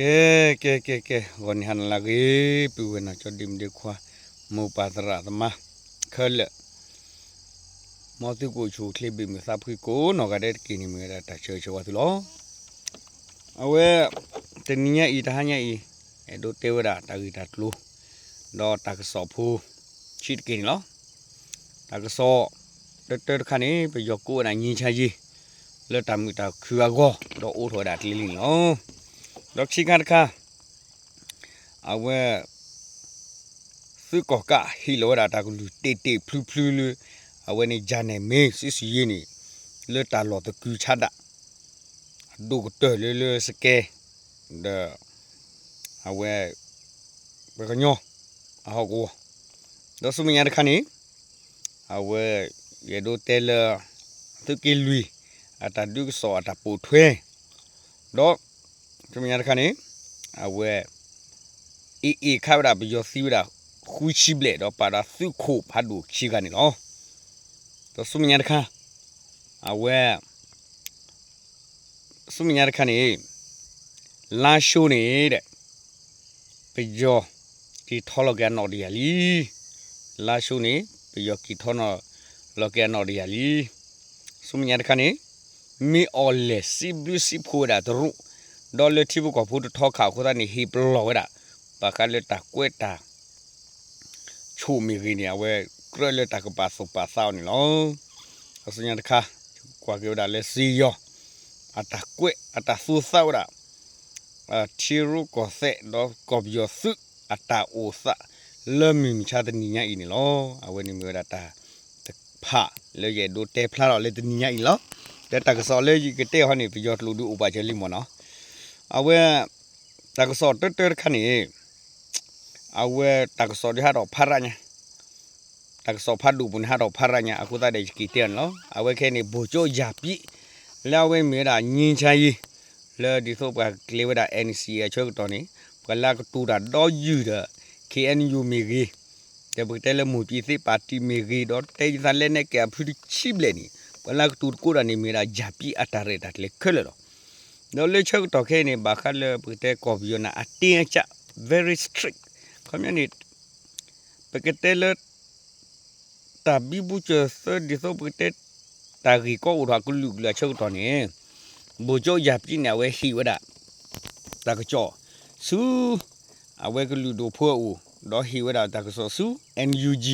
ကဲကဲကဲကဲဂွန်ဟန်လာကေပူဝနာချဒိမ်ဒီခွာမောပါတရသမခလမောတုကိုချိုခလိဘိမသပ်ခိကိုနော်ကတဲ့ကိနီမေရာတချေချေဝတ်လောအဝဲတနိယဤတဟညာဤအဲဒိုတေဝရာတာဂီတတ်လူဒေါ်တကဆောဖူချစ်ကိနီလောတကဆောတတခါနေပယောကိုနာညင်ချာကြီးလက်တမီတာခူအကောဒေါ်အိုထော်ဒါတလီလီလော ဒေါ်ချိကန်ခါအဝဲစုကောကဟီလိုရာတာကလူတေတေဖလူဖလူလူအဝဲနေဂျာနေမေစစ်စီယင်းနေလက်တာလော်တကူချတာဒုကတလေလေစကဲဒါအဝဲဘကညောအဟောကိုဒေါ်စုမညာတခါနေအဝဲရေဒိုတဲလသူကီလူအတာဒုကစောအတာပူထွဲတော့ စုမညာတခါနေအဝဲအီအီခါရဘယောစီဝရာခူချိဘလေတော့ပါတာစုခိုဖတ်ဒူချီကနေနော်တော့စုမညာတခါအဝဲစုမညာတခါနေလာရှိုးနေတဲ့ပယောဒီထော်လကန်နော်ဒီယာလီလာရှိုးနေပယောကီထော်နော်လော်ကန်နော်ဒီယာလီစုမညာတခါနေမီအော်လေစီဘလူစီဖိုဒါဒရူ ဒေါ်လတီဘကိုဖုတ်ထောက်ခါခိုးတာနေဟီပလောဝဒါပါကလက်တာကွဲတာချိုမီရင်းရဝဲကရလက်တာကပါစပါဆောင်းနီလောအစညာတခါကွာကြောဒါလက်စီယောအတာကွဲအတာဆူဆောက်ဒါအချီရူကိုဆက်တော့ကောဘယောစုအတာအိုဆာလဲမီမချတဲ့ညညာအင်းလောအဝဲနေမျိုးဒါတာဖာလေရဒိုတေဖလာတော့လေတညညာအင်းလောတဲ့တကစောလေကြီးကတဲ့ဟောနေပြောလူဒူဥပါချေလိမနော် အဝဲတကစောတက်တက်ခဏနေအဝဲတကစောဒီဟာတော့ဖရညာတကစောဖတ်လူပုန်ဟာတော့ဖရညာအခုတတဲ့ကီတဲ့နော်အဝဲခဲနေဘူချိုယာပိလာဝဲမေတာညင်ချာကြီးလေဒီဆိုပါကလေဝဒါ NCA ချုပ်တော်နေပလာကတူတာတော့ယူတာ KNU မေကြီးတဘတဲလမူပြည်စစ်ပါတီမေကြီးတော့တေးစလဲနဲ့ကဖူချိဘလဲနီပလာကတူကိုရနေမေတာဂျာပိအတာရတာလေခလ တော့နော်လေချုပ်တော့ခဲနေဘာခလပတဲကော်ဘီယနာအတင်းချ very strict community ပကတဲလတာဘီဘူချစဒီဆိုပတဲတာဂီကိုဥရာကလူကလချုပ်တော့နေဘူချိုဂျာပိနေဝဲဟီဝဒတာကချောစူအဝဲကလူတို့ဖိုးဦးတော့ဟီဝဒတာကဆောစူ NUG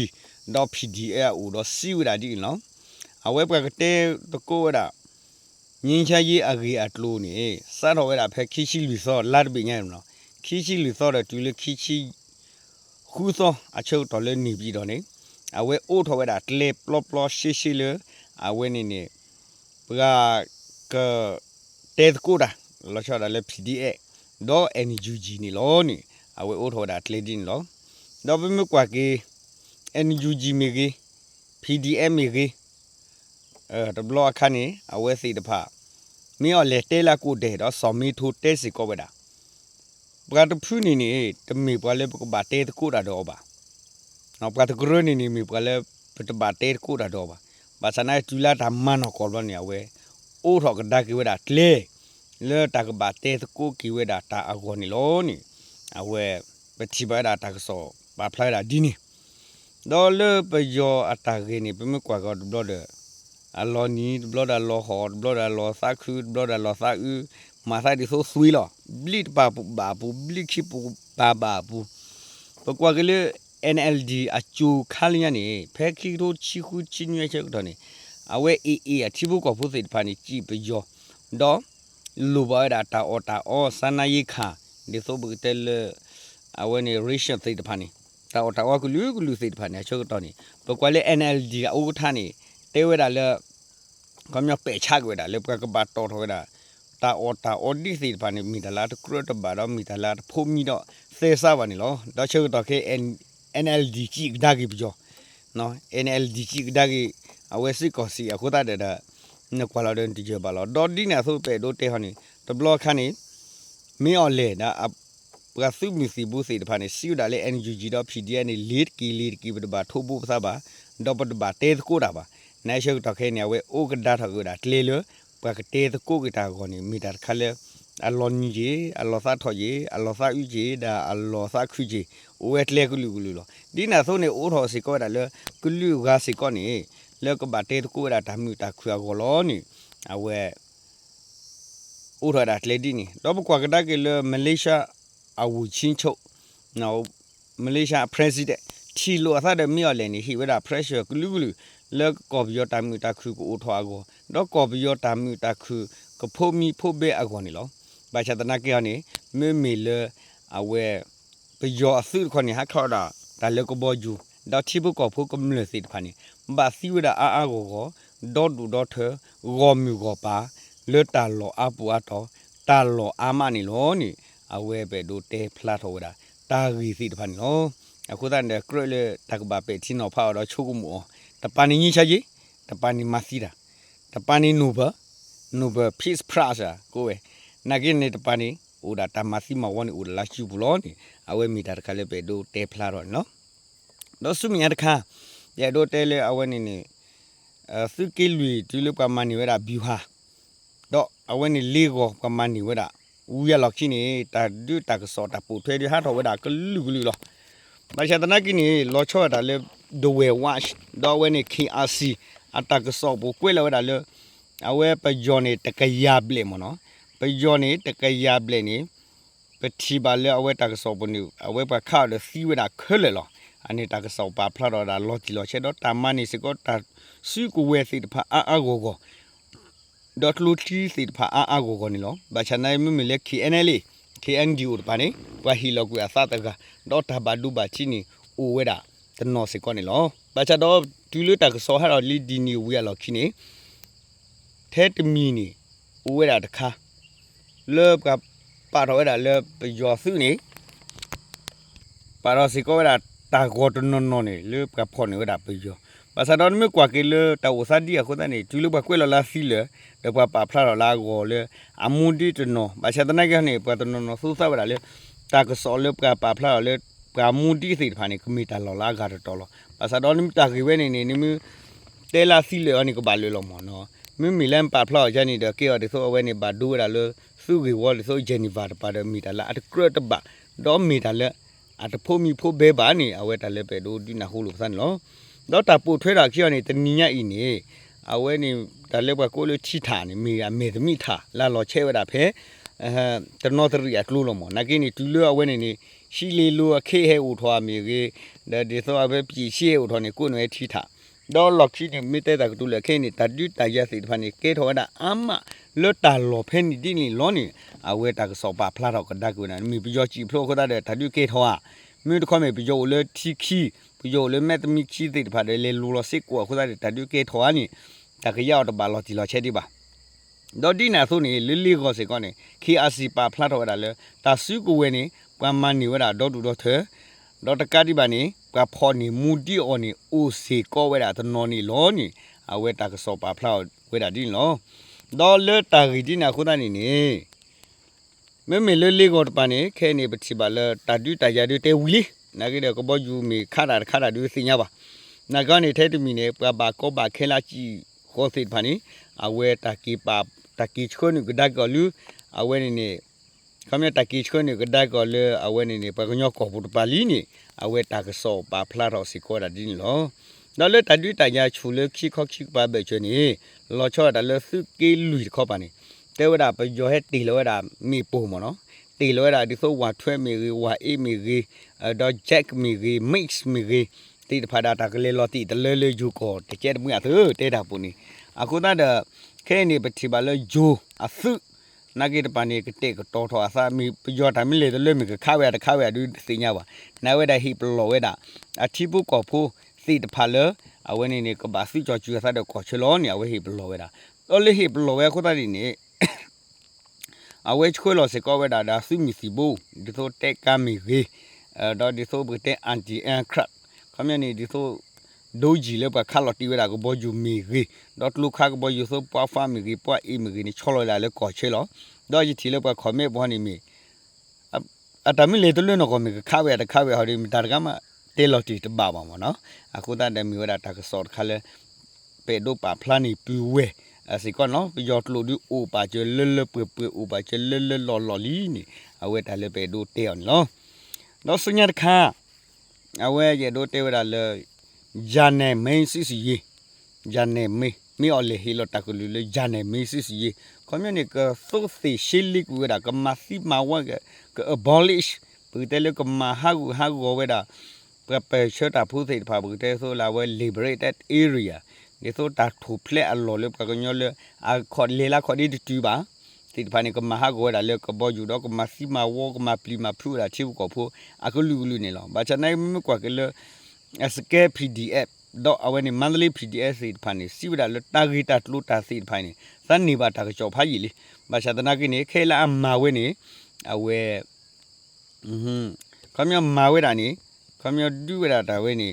တော့ PDA ဦးတော့စီဝဒဒီနော်အဝဲပကတဲတကိုဝဒ ညင်ချရေးအဂေအတလို့နေစတော့ဝဒဖက်ခိရှိလူစောလတ်ပိညာနော်ခိရှိလူစောတော့တူလခိရှိခူစောအချုပ်တော်လဲနေပြီးတော့နေအဝဲအိုးထော်ဝဒတလေပလော့ပလော့ရှိရှိလေအဝဲနေနေပကကတဲကိုဒါလောချော်တယ် PDA တော့ NUG နေလောနေအဝဲအိုးထော်တာတလေ din လောတော့ဘမကွာကေ NUG မေကေ PDM မေကေ အဲတဘလအခါနေအဝဲစီတဖာမင်းော်လေတဲလာကိုတဲ့တော့စော်မီထိုတဲစီကောဝဒါပကတဖူနေနေတမီပွားလေပကဘာတဲတကိုတာတော့ပါနော်ပကတကရနေနေမီပွားလေပတဘာတဲကိုတာတော့ပါဘာစနိုင်တူလာဓမ္မနော်ကောလောနေအဝဲအိုးထော်ကဒါကေဝဒါတလေလေတကဘာတဲတကိုကီဝဒါတာအကောနေလောနေအဝဲပတိပါဒါတကဆောဘာဖလိုက်တာဒီနေတော့လေပယောအတာကေနေပမကွာကောဘလော့တဲ့ အလောနီဘလော့ဒါလောဟောဘလော့ဒါလောစာခုဘလော့ဒါလောစာဥမာစာဒီဆိုဆွီလောဘလစ်ပါပူဘာပူဘလစ်ခိပူဘာဘာပူပကွာကလေ NLD အချူခါလျာနေဖဲခီရိုချီခုချင်းရွှေချက်တော့နေအဝဲအေးအေးအချိဘကောဖို့စိတ်ဖာနေကြည့်ပယောတော့လူပါဒါတာအော်တာအော်စနာယိခါဒီဆိုဘတဲလအဝဲနေ ration စိတ်တဖာနေတာအော်တာအော်ကလူကလူစိတ်တဖာနေချုပ်တော့နေပကွာလေ NLD ကဥထာနေတဲဝဲတာလေ ကမျောပဲချကွဲတာလေပကဘာတော်ထောတာတာအော်တာအော်ဒီစိတ်တဖာနေမိတလာတကရတဘာတော့မိတလာဖိုမီတော့သေစားပါနေလောတော့ချုပ်တော့ခဲ NLD ကြီးဒါကြီးပြောနော် NLD ကြီးဒါကြီးအဝဲစစ်ကောစီအခုတတဲ့တဲ့နကွာလာတဲ့တီချပါလောဒေါ်ဒီနာဆိုပဲတို့တဲဟောနေတဘလော့ခါနေမင်းအော်လေဒါပကစုမီစီဘူးစီတဖာနေစီယူဒါလေ NUG တော့ PDN နေလစ်ကီလစ်ကီဘဒဘာထိုးဘူးပစပါတော့ပဒဘာတဲကိုတာပါ နိုင်ရှုပ်တော့ခဲနေဝဲအိုကဒါထကူတာတလေလပကတဲကိုကတာကောနေမီတာခါလေအလောနီကြီးအလောသာထော်ကြီးအလောသာဥကြီးဒါအလောသာခွကြီးအိုဝက်လေကလူကလူလောဒီနာဆိုနေအိုထော်စီကောဒါလေကလူကစီကောနေလေကဘာတေတကိုဒါတမှုတာခွာကောလောနီအဝဲအိုထော်ဒါလေဒီနီတော့ဘကွာကဒါကလေမလေးရှားအဝူချင်းချုပ်နော်မလေးရှား president ထီလိုအသတဲ့မြော်လည်းနေဟိဝဒါ pressure ကလူကလူ လေကော်ဘီယတာမှုတာခွကိုအိုထော်ကောတော့ကော်ဘီယတာမှုတာခွကဖို့မီဖို့ဘေအကောနီလောဘာချတနာကေဟနေမေမေလအဝဲပယောအစုခွန်ဟာခေါ်တာဒါလကဘောဂျူဒါတိဘကောဖို့ကမလစီတဖာနေဘာစီဝဒအာအာကိုကိုဒေါ်ဒူဒေါ်ထဂောမြူကိုပါလေတာလောအပူအတော်တာလောအာမနီလောနီအဝဲပဲဒိုတဲဖလာထောဒါတာရီစီတဖာနေလောအခုတန်တဲ့ကရလေတကဘာပဲတီနောဖာတော့ချုပ်မှုတပန်နီညချကြီးတပန်နီမ စီတာတပန်နီနူဘာနူဘာ peace prasa ကိုဝဲ nagin ne tepani uda tamasi mawon uda la chu bulo ni awe mi ta kale pe do te phla ro no do su mi ya ta kha ya do te le awe ni ni su ki lui tu lu pa mani we da view ha do awe ni le go pa mani we da u ya lo ki ni ta du ta ka so ta pu thwe di ha tho we da ka lu lu lo ba sha ta na ki ni lo cho da le do we watch do we ni krc ata ka so bu kwe le we da le awe pa jo ni ta ka ya ble mo no ပယောနေတကရပလေနေပတိပါလေအဝဲတကစောပနူအဝဲပခါလစီဝဒခလလောအနေတကစောပါဖလာတော့ဒါလော်တီလောချက်တော့တာမနီစကောတာစီကူဝဲစီတဖာအာအာကိုကိုဒေါတ်လူတီစီတဖာအာအာကိုကိုနီလောဘာချနိုင်မမလေခီအန်အလီ KNG ဥပပါနေဝဟီလောကူအသတကဒေါ်တာဘာဒူဘာချီနီအိုဝဲ တာတနော်စကောနီလောဘာချတော့ဒူလူတကစောဟာလီဒီနီဝဲလောခီနေထဲတမီနီအိုဝဲတာတခါလေဘကပါတော့ဒါလေယောစုနေပါတော့စီကောဒါတာဂေါတနော်နော်နေလေဘကဖော်နေဒါပယောဘာသာတော့မြကွာကေလေတာဝစာဒီအခုတနေတူလဘကွဲလလာစီလေတပပါဖလာလာကိုလေအမူဒီတနော်ဘာသာတနကနေပတနော်နော်စူးစားပါလေတာကစောလေဘကပါဖလာလေ ပမူဒီစီဖာနေကမီတာလောလာဂါတော်လောဘာသာတော့မြတာကေဝဲနေနေနေမြတဲလာစီလေအနိကပါလေလောမနော်မမီလန်ပါဖလာဂျာနီတကေရတဲ့ဆိုအဝဲနေပါဒူရလေစုကေဝါလေဆိုဂျနီဗာတပါဒမီတာလာအတကရတဘဒေါ်မီတာလေအတဖို့မီဖို့ဘဲပါနေအဝဲတလည်းပဲဒိုဒီနာဟုလို့ဆန်လောတော့တာပို့ထွဲတာခိရနေတနီညဤနေအဝဲနေဒါလည်းပဲကိုလိုချီထာနေမီရမေသမီထာလာလောချဲဝတာဖဲအဲတနော်တရီအကလူလောမနကိနေတူလောအဝဲနေနေ ရှိလေလိုအခေဟဲဦးထွားမီကေဒါဒီဆိုအပဲပြည်ရှိဦးထွားနေကိုနွယ်ထီထာတော့လောက်ချီနေမိတဲ့တကတူလေခဲနေတဒူတရစီတဖာနေကေထောဒါအမလွတ်တာလော်ဖဲနေတိနေလောနေအဝဲတာကစောပါဖလာတော့ကဒကွနာမိပကြောချီဖလို့ခဒတဲ့တဒူကေထောမိတခွမေပကြောလေတီခီပကြောလေမက်တမီခီတဲ့တဖာလေလူလောစစ်ကိုခဒတဲ့တဒူကေထောနေတကရောက်တော့ပါလော်တီလော်ချက်ဒီပါဒေါ်ဒီနာဆိုနေလီလီကိုစေကောနေခီအာစီပါဖလာတော့ဒါလေတာစုကိုဝဲနေ ကွမ်မန်နေဝဒါဒေါ်တူဒေါ် थे ဒေါ်တကတိပါနေကဖော်နေမူတီအော်နေအိုစီကောဝဲတာတနော်နေလောနေအဝဲတာကစောပါဖလာဝဲတာဒီလောဒေါ်လေတာဂီဒီနာခုနာနေနေမဲမဲလေလေကောတပါနေခဲနေပတိပါလေတာဒူတာယာဒူတဲဝီလီနာကြီးတဲ့ကဘောယူမီခါတာခါတာဒူစင်ညာပါနာကနေထဲတမီနေပဘာကောပါခဲလာချီခေါ်စစ်ပါနေအဝဲတာကီပါတာကီချခွန်ကဒါကလူအဝဲနေနေ ခမတကီချခွန်ကဒါကလေအဝဲနေနေပကညောကောပူတပါလီနေအဝဲတာကစောပါဖလာတော့စီကောတာဒီလောဒါလေတဒူတညာချူလေခိခော့ခိပါပဲချနေလောချောဒါလေစုကေလူခောပါနေတဲဝဒါပယောဟက်တီလောဒါမိပုံမနော်တီလောဒါဒီဆိုဝါထွဲမီရီဝါအေမီရီဒေါ်ဂျက်မီရီမိတ်စ်မီရီတီတဖာဒါတာကလေးလောတီတလဲလဲယူကောတကျဲမှုရသတဲတာပူနေအခုဒါခဲနေပတိပါလေဂျိုအသု နာဂိတပနိကတေကတော်တော်အစာမီပယောတာမီလေတလဲမီကခါဝဲတခါဝဲဒူသိညာပါနာဝဲတာဟိပလောဝဲတာအတိပုကောဖိုစီတဖာလေအဝဲနေနေကဘာစီကြောချူဆာတဲ့ကောချလောနေအဝဲဟိပလောဝဲတာတော်လေဟိပလောဝဲခိုတာဒီနေအဝဲချခွလောစေကောဝဲတာဒါစုမီစီဘူဒီဆိုတက်ကမီရေအဲတော့ဒီဆိုဘတဲ့အန်တီအန်ခရက်ခမနေဒီဆို ဒိုဂျီလေပခါလော်တီဝဲတာကိုဘောဂျူမီရေဒေါတ်လူခါကဘောယူဆိုပွားဖာမီရေပွားအီမီရေနီချောလော်လာလေကောချေလောဒေါ်ဂျီတီလေပခမေဘောနီမီအတမီလေတလွန်းတော့မီခါဝဲတခါဝဲဟောဒီမတာကမတေလော်တီတပါပါမနော်အခုတန်တမီဝဲတာတကစော်ခါလေပေဒိုပါဖလာနီပူဝဲအစီကောနော်ပြောတလို့ဒီအိုပါချလလပပအိုပါချလလလော်လော်လီနီအဝဲတာလေပဲဒိုတေအောင်နော်တော့စညာတခါအဝဲရဒိုတေဝရလေ ဂျာနေမင်းစီစီယေဂျာနေမေမီအော်လေဟီလိုတကလူလေဂျာနေမင်းစီစီယေကွန်မြူနီကဆိုစီရှီလီကူဝဒကမစီမဝကက abolish ပူတယ်လေကမဟာဂူဟာဂူဝဒပပရှတာဖူးစိတ်ဖာပူတယ်ဆိုလာဝဲ liberated area ဒီဆိုတာထူဖလက်အလော်လေပကညောလေအခေါ်လေလာခေါ်ဒီတူပါတိဖာနေကမဟာဂူဝဒလေကဘောယူတော့ကမစီမဝကမပလီမဖူးတာချိကိုဖို့အခုလူလူနေလောဘာချနိုင်မကွာကလေ SK PDF တော့အဝဲနေ monthly PDF စိတ်ဖာနေစီဝဒလေတာဂီတာတလူတာစိတ်ဖိုင်နေစန်နေပါတာကြောဖာကြီးလေဘာချတနာကိနေခဲလာအမာဝဲနေအဝဲอืมခမမာဝဲတာနေခမဒူဝဲတာတာဝဲနေ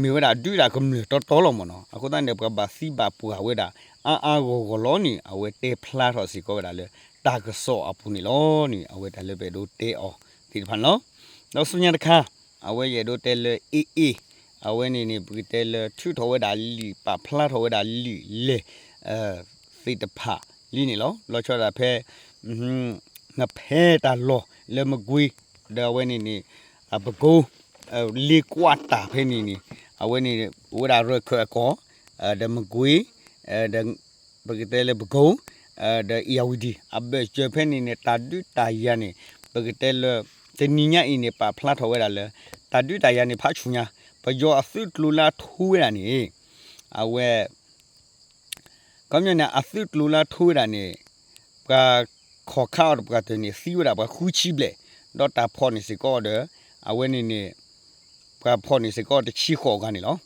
မေဝဲတာဒူတာကမလို့တော်တော်လုံးမနော်အခုတန်းတဲ့ဘာစီဘာပူဝဲတာအာအာကိုကိုလောနီအဝဲတေဖလာတော့စီကောတာလေတာကဆောအပူနေလောနီအဝဲတာလေပဲတို့တေအောဒီဖန်နော်တော့ဆုညာတခါ အဝဲရတို့တဲလေအေးအေးအဝဲနေနေပူတဲလေထူထော်ဝဲတာလီပါဖလာထော်ဝဲတာလီလေအဲစိတ်တဖလီနေလောလောချောတာဖဲอืมငဖဲတာလောလေမကွေးဒါဝဲနေနေအပကိုလီကွာတာဖဲနေနေအဝဲနေဝဲတာရခွက်ကောအဲဒါမကွေးအဲဒါဘဂတဲလေဘကုံအဲဒါအီယာဝဒီအဘချဖဲနေနေတာဒူတာယာနေဘဂတဲလေ တနီညာအင်းနေပါဖလာထော်ဝဲတာလေတာဒူတာယာနေဖာချူညာပကြောအသုတလူလာထူးရနေအဝဲကမြနာအသုတလူလာထူးရနေကခေါ်ခောက်ပကတနေစီဝရပခူချီဘလေဒေါ်တာဖော်နေစကောဒအဝဲနေနေကဖော်နေစကောတချီခေါ်ကနေလော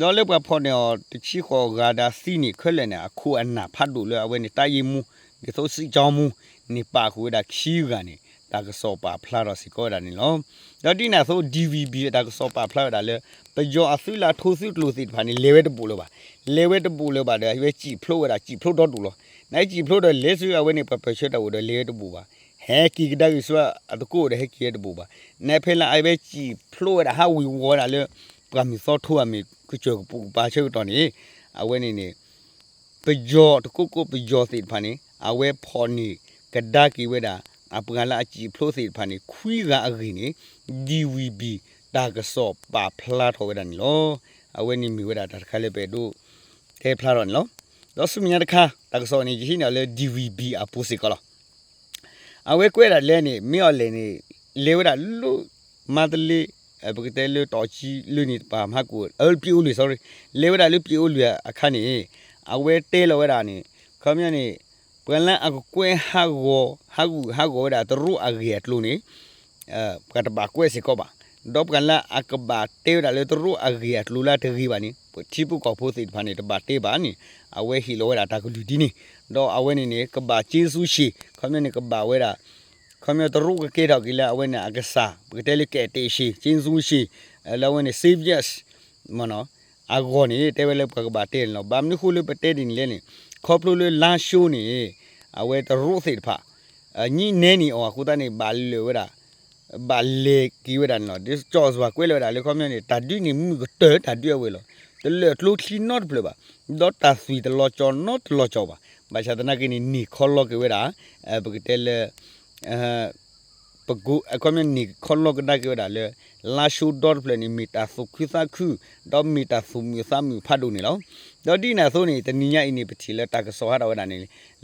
ဒေါ်လေပဖော်နေတချီခေါ်ကဒါစီနီခွလဲနေအခုအနာဖတ်လို့လေအဝဲနေတိုင်မူဒီဆိုစီကြောင်းမူနေပါခုဒါခီးကနေ ဒါကစောပါဖလာတော့စီကောဒါနေလောဒါတိနာဆို DVB ဒါကစောပါဖလာဒါလေပကြောအသုလာထိုးစုလို့စီဖာနေလေဝဲတပူလို့ပါလေဝဲတပူလို့ပါဒါရွေးကြည့်ဖလို့ဒါကြည့်ဖလို့တော့တူလို့နိုင်ကြည့်ဖလို့တော့လေဆွေအဝဲနေပပရှက်တော့လေဝဲတပူပါဟဲကီကဒါကဆွာအတကိုတဲ့ဟဲကီရတပူပါနေဖဲလာအိုင်ပဲကြည့်ဖလို့ဒါဟာဝီဝေါ်ဒါလေပကမီစောထိုးအမီကချေပူပါချေတော့နေအဝဲနေနေပကြောတကုကုပကြောစီဖာနေအဝဲဖော်နေကဒါကီဝဲတာ အပကလာအကြည့်ဖလို့စီဖာနေခွီးကအခိနေ DVB တာကစောပါဖလာထောဝဒန်လောအဝဲနီမီဝဒတာခါလေပဲတို့တဲဖလာရောနော်တော့စမညာတခါတာကစောနေကြီးနေလေ DVB အပူစီကလာအဝဲကွဲတာလဲနေမြော်လဲနေလေဝဒလူမဒလီအပကတဲလေတော်ချီလူနေပါမကူအလ်ပီအိုလူ sorry လေဝဒလူပီအိုလူအခါနေအဝဲတဲလောဝဒနေခမညာနေပွန်လန်အကွဲဟာဂောဟာဂူဟာဂောဒါတရူအဂေတ်လူနေ အဲကတဘာကွဲစီကောပါဒေါပကန်လာအကဘာတေဒါလေတရူအဂေတ်လူလာတဂီပါနီချိပုကောဖို့စိတ်ဖာနေတဘာတေပါနီအဝဲဟီလောဒါတာကလူဒီနီဒေါအဝဲနေနေကဘာချေဆူရှိခမနေကဘာဝဲဒါခမတရူကကေတော့ကီလာအဝဲနေအကဆာပကတဲလေကဲတေရှိချင်းဆူရှိလဝဲနေ saviors မနောအဂောနေတေဝဲလေကဘာတေလောဘာမနခုလေပတေဒီနေလေနေခေါပလိုလေလာရှိုးနေ အဝဲတရူစိတ်ဖာအညီနဲနီအောအခုတနေဘာလေဝဲဒါဘာလေကီဝဒန်နော်ဒီချော့စ်ဘာကွဲလော်ဒါလေခေါမြန်တာဒီနီမူကတဲတာဒီဝဲလောတလေကလုခလီနော့ပလဘာဒေါ်တာဆွီတလောချောနော့လောချောပါဘာချာတနာကင်းနီခေါ်လောကဝဲတာအဲပကတဲလေအဲပကူအခေါမြန်နီခေါ်လောကဒါကဝဲတာလေလာရှူဒေါ်ပလနီမီတာဆုခိစာခုဒေါ်မီတာဆုမီစာမီဖတ်လို့နေလော ဒေါ်ဒီနာဆိုနေတနီညာအင်းနေပတိလေတာကစောဟာတော့ဒါနေ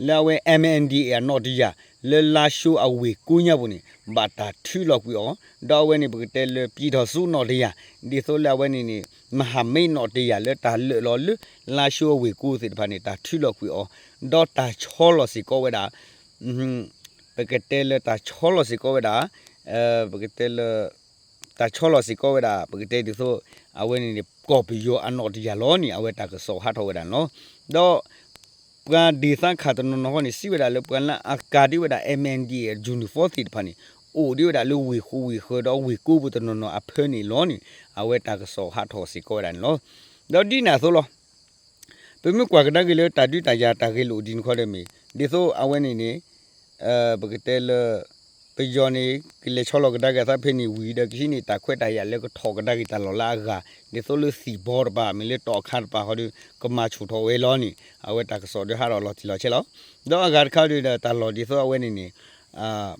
လဲဝဲ MNDA နော်ဒီယာလေလာရှူအဝေကူညဘူးနေဘာတာထီလောက်ပြီးအောင်တော့ဝဲနေပကတဲလေပြည်တော်စုနော်ဒီယာဒီဆိုလဲဝဲနေနေမဟာမိတ်နော်ဒီယာလေတာလေလောလေလာရှူအဝေကူစစ်တဖာနေတာထီလောက်ပြီးအောင်ဒေါ်တာချောလောစီကောဝဲတာอืมပကတဲလေတာချောလောစီကောဝဲတာအဲပကတဲလေတာချောလောစီကောဝဲတာပကတဲဒီဆိုအဝဲနေ ကော်ပီယောအနော်ဒီယာလောနီအဝဲတာကစောဟာထောဝဲတာနော်တော့ပကဒီသန်ခါတနော်နော်နိစီဝဲတာလေပကလအကာဒီဝဲတာ MND ဂျူနီဖောတီတဖာနီအိုဒီဝဲတာလူဝီခူဝီခေတော့ဝီကူဘူးတနော်နော်အဖဲနီလောနီအဝဲတာကစောဟာထောစီကောတာနော်တော့ဒီနာဆိုလောပြမကွာကတကလေတာဒီတာယာတာကေလိုဒီခေါ်တယ်မီဒီဆိုအဝဲနေနေအဲပကတဲလ pe jo ni ki le cholo ga da ga sa phe ni wi da ki ni ta khwe ta ya le ko tho ga da ki ta lo la ga ni so lu si bo ba mi le to khat ba ho du ko ma chu tho we lo ni a we ta ka so de ha ro lo ti lo che lo do a ga kha du da ta lo di so a we ni ni a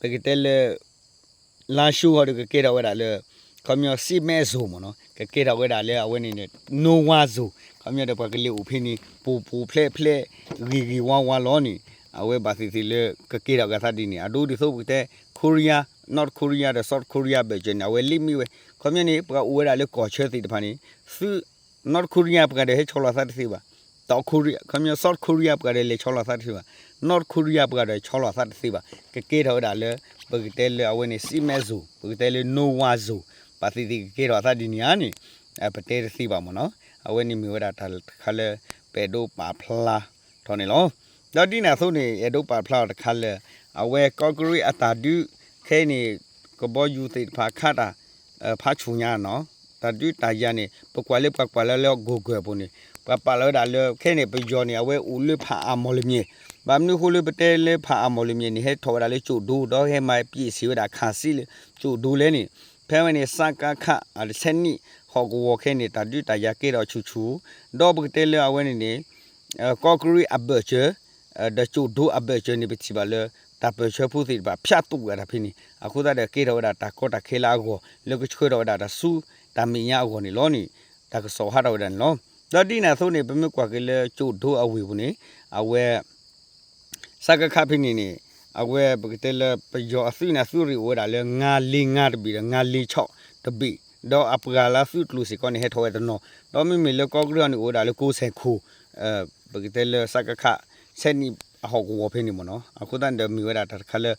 pe ki te le la shu ho du ke ra we da le ခမျောစီမဲဇုံမနော်ကကေတာဝဲတာလဲအဝဲနေနဲ့နိုဝါဇုံခမျောတဲ့ဘကလေးဥဖိနီပူပူဖလဲဖလဲဂီဂီဝါဝါလောနီ အဝဲဘာစီစီလဲကကေတာကသတိနီအဒူဒီဆိုကတဲ့ကိုရီးယား North Korea တဲ့ South Korea ပဲကျနေအဝဲလိမီဝဲခမျောနေပကဥဝဲတာလဲကောချဲစီတဖာနီစ North Korea ပကတဲ့ဟဲချောလာသတ်စီပါတောက်ကိုရီးယားခမျော South Korea ပကတဲ့လေချောလာသတ်စီပါ North Korea ပကတဲ့ချောလာသတ်စီပါကကေတာဝဲတာလဲပကတဲ့လဲအဝဲနေစီမဲဇုံပကတဲ့လဲနိုဝါဇုံပါတိတိကေရောသာဒီနီယာနီအပတေစီပါမနော်အဝဲနီမီဝဒတာခလဲပေဒိုပါဖလာထော်နေလော တော့ဒီနာဆိုနေရဒိုပါဖလာတခလဲအဝဲကော့ဂရီအတာဒူခဲနေကဘောယူသိဖာခတာဖာချူညာနော်တဒူတာယာနေပကွာလေပကွာလေလောဂိုဂွေပုံနေပပလောဒါလေခဲနေပကြောနေအဝဲဦးလဖာအမော်လမြေဘာမနုခိုလေပတဲလေဖာအမော်လမြေနေဟဲထော်ဒါလေကျိုဒူတော့ဟဲမိုင်ပြည့်စီဝဒါခါစီလေကျိုဒူလဲနေဖဲဝနေစကခအစနနီဟောကိုဝခဲနေတာဒူတရကေတော့ချူချူတော့ဘကတဲလအဝဲနေနေကော့ကရီအဘချာ ဒချူဒူအဘချာနေပချီပါလေတပချဖူစီပါဖြတ်တူရတာဖိနေအခုတတဲ့ကေတော့တာတကောတခဲလာကိုလကချွေတော့တာဆူတမင်ရကိုနေလောနီတကစောဟာတော့တယ်နော်ဒတိနာဆိုနေပမကွာကလေကျူဒူအဝေဘူးနေအဝဲစကခဖိနေနေအဝဲပကတဲလပယောအစိနာစုရီဝဒါလေငါလီငါတဘီငါလီချော့တဘီတော့အပကလာစုတလူစီကောနေဟဲထောဝဲတနော်တော့မိမိလေကောကရနီဝဒါလေကိုဆဲခုအဲပကတဲလစကခ ဆဲနီအဟောကိုဝဖိနေမနော်အခုတန်ဒမီဝဒါတခါလေ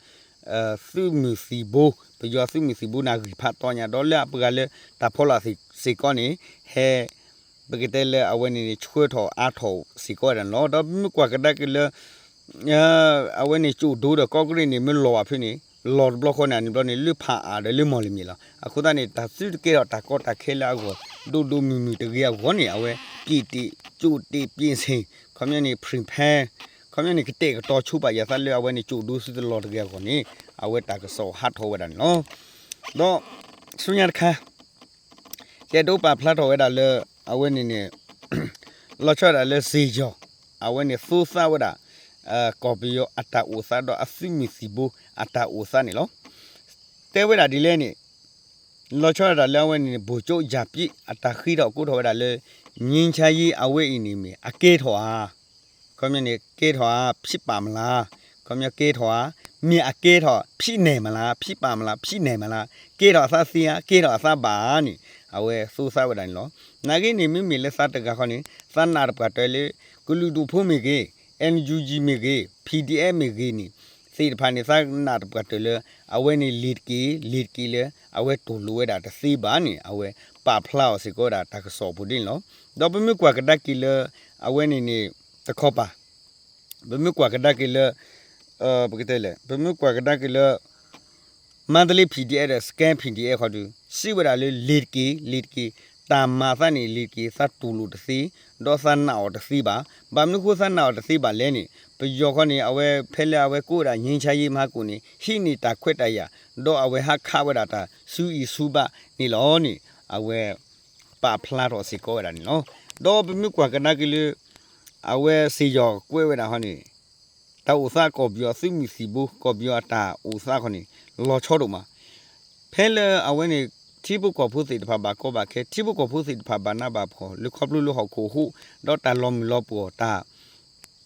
အဲစုမီစီဘိုပယောစုမီစီဘိုနာဂီဖတ်တော့ညာတော့လေအပကလေတာဖောလာစီစီကောနေဟဲပကတဲလအဝဲနေချွေထောအားထောစီကောရနော်တော့မိကွာကဒကလေအာအဝဲနေကျူဒိုးတော့ကော့ကရစ်နေမလော်ဖြစ်နေလော်ဘလော့ခေါနာနေဘလော့နေလွဖာအားတယ်လွမော်လီမီလာအခုတည်းဒါစစ်ကေတော့တာကောတာခဲလာကိုဒူဒူမီမီတကယ်ဝနေအဝဲပြည်တီကျူတီပြင်းစင် ခမနေပရင်ဖန်ခမနေကတဲ့တော့ချူပါရသလဲအဝဲနေကျူဒူစစ်လော်တကယ်ကိုနေအဝဲတာကစောဟတ်ဟောဝဒန်နော်တော့ဆုညာခါကျေတော့ပါဖလာတော့ဝဲတာလဲအဝဲနေနေလော်ချတာလဲစီကြောအဝဲနေဖူးသဝဒါအဲကော်ပီယောအတာအိုဆာတော့အဖိမီစီဘူအတာအိုဆာနေလောတဲဝဲတာဒီလဲနေလောချောတာလဲဝဲနေဘူကျုပ်ဂျာပြိအတာခီတော့ကိုထော်တာလဲ ညင်ချာကြီးအဝဲအင်းနေမီအကေထော်ဟာခမနေကေထော်ဟာဖြစ်ပါမလားခမကေထော်ဟာမြေအကေထော်ဖြစ်နေမလားဖြစ်ပါမလားဖြစ်နေမလားကေထော်ဆာစီယာကေထော်ဆာဘာနီအဝဲစူးစားဝဒန်လောနာဂိနေမိမီလဲစတကခေါနေစနာရပကတဲလေကုလူတူဖုံးမီကေ NUG မေကေ PDF မေကေနီစေတဖာနေစနာတပတ်တလေအဝဲနေလီကီလီကီလေအဝဲတူလွဲတာတစီပါနေအဝဲပါဖလောက်စီကိုတာတကစောပူတင်လော တော့ဘမကွာကဒကီလအဝဲနေနေတခေါပါဘမကွာကဒကီလအဘကတဲလေဘမကွာကဒကီလမန္တလေး PDF စကန် PDF ခေါ်သူစီဝရလေလစ်ကီလစ်ကီတာမာသနီလီကီသတ်တူလူတစီဒေါ်ဆန်နာော်တစီပါဘာမနခုဆန်နာော်တစီပါလဲနေပယောခနေအဝဲဖဲလဲအဝဲကိုတာငင်းချရေးမကူနေရှိနေတာခွတ်တရဒေါ်အဝဲဟာခဝဒတာစူဤစူပါနေလောနေအဝဲ ပါဖလာတော့စီကောရနီနော်တော့ပြမြကွာကနာကလေးအဝဲစီယောကွဲဝဲနာဟနီတော့ဥစားကောပြောစီမီစီဘူကောပြောတာဥစားခနီလောချောတော့မှာဖဲလအဝဲနေတီဘုကောဖုစီတဖပါကောပါခဲတီဘုကောဖုစီတဖပါနာပါဖောလခပလူလဟကိုဟုတော့တာလောမီလောပေါ်တာ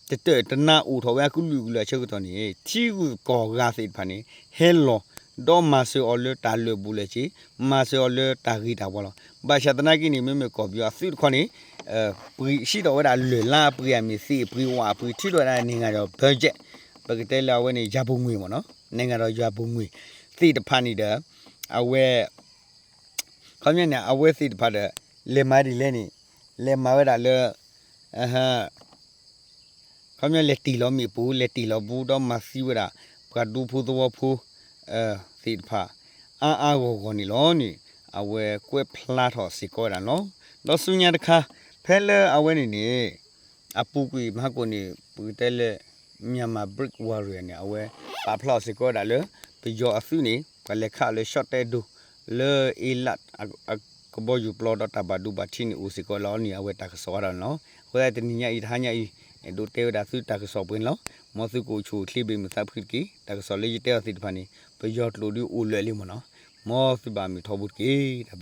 တတတနာဥထော်ဝဲကုလူကလချက်တော်နေတီကူကောကစီဖာနေဟဲလော ဒေါ်မာဆောလတာလဘူးလေချီမာဆောလတာဂီတာဘောလောဘာရှတနာကိနေမေမေကောပြောစိခနေအဲပရီရှိတော့ဝဒါလွလာပရီယမီစီပရီဝါပရီထိတော့တာနေငါတော့ဘတ်ဂျက်ပကတဲလာဝဲနေရပုံငွေပေါ့နော်နေငါတော့ရပုံငွေသိတဖာနေတယ်အဝဲခမင်းနဲ့အဝဲသိတဖာတဲ့လေမာဒီလဲနေလေမာဝဲတာလဲအဟခမင်းလက်တီလောမီပူလက်တီလောဘူးတော့မစီဝဲတာပကဒူဖူသောဖူ အဲသိတဖာအာအာကိုကိုနေလောနေအဝဲကွဲဖလာတော့စီကောတာနော်တော့ဆုညာတခါဖဲလဲအဝဲနေနေအပူကွေမကိုနေပူတဲလဲမြန်မာ brick warrior နေအဝဲပါဖလောက်စကောတာလေပပယောအစုနေကလက်ခလေရှော့တဲ့ဒူလေအီလတ်အကဘောယူပလောဒတာဘဒူဘချင်းဦးစီကောလောနီအဝဲတကစောရနော်ဟိုတဲ့တနိညာဤထားညာဤဒူတေဝဒါစုတကစောပွင့်လောမောစုကိုချူခလိဘေမသဖခိကီတကစောလေးတဲအစီတဖာနေ ပယောတလူဒီဦးလွယ်လေးမနော်မောစုပါမီထောဘူးကေတဘလီ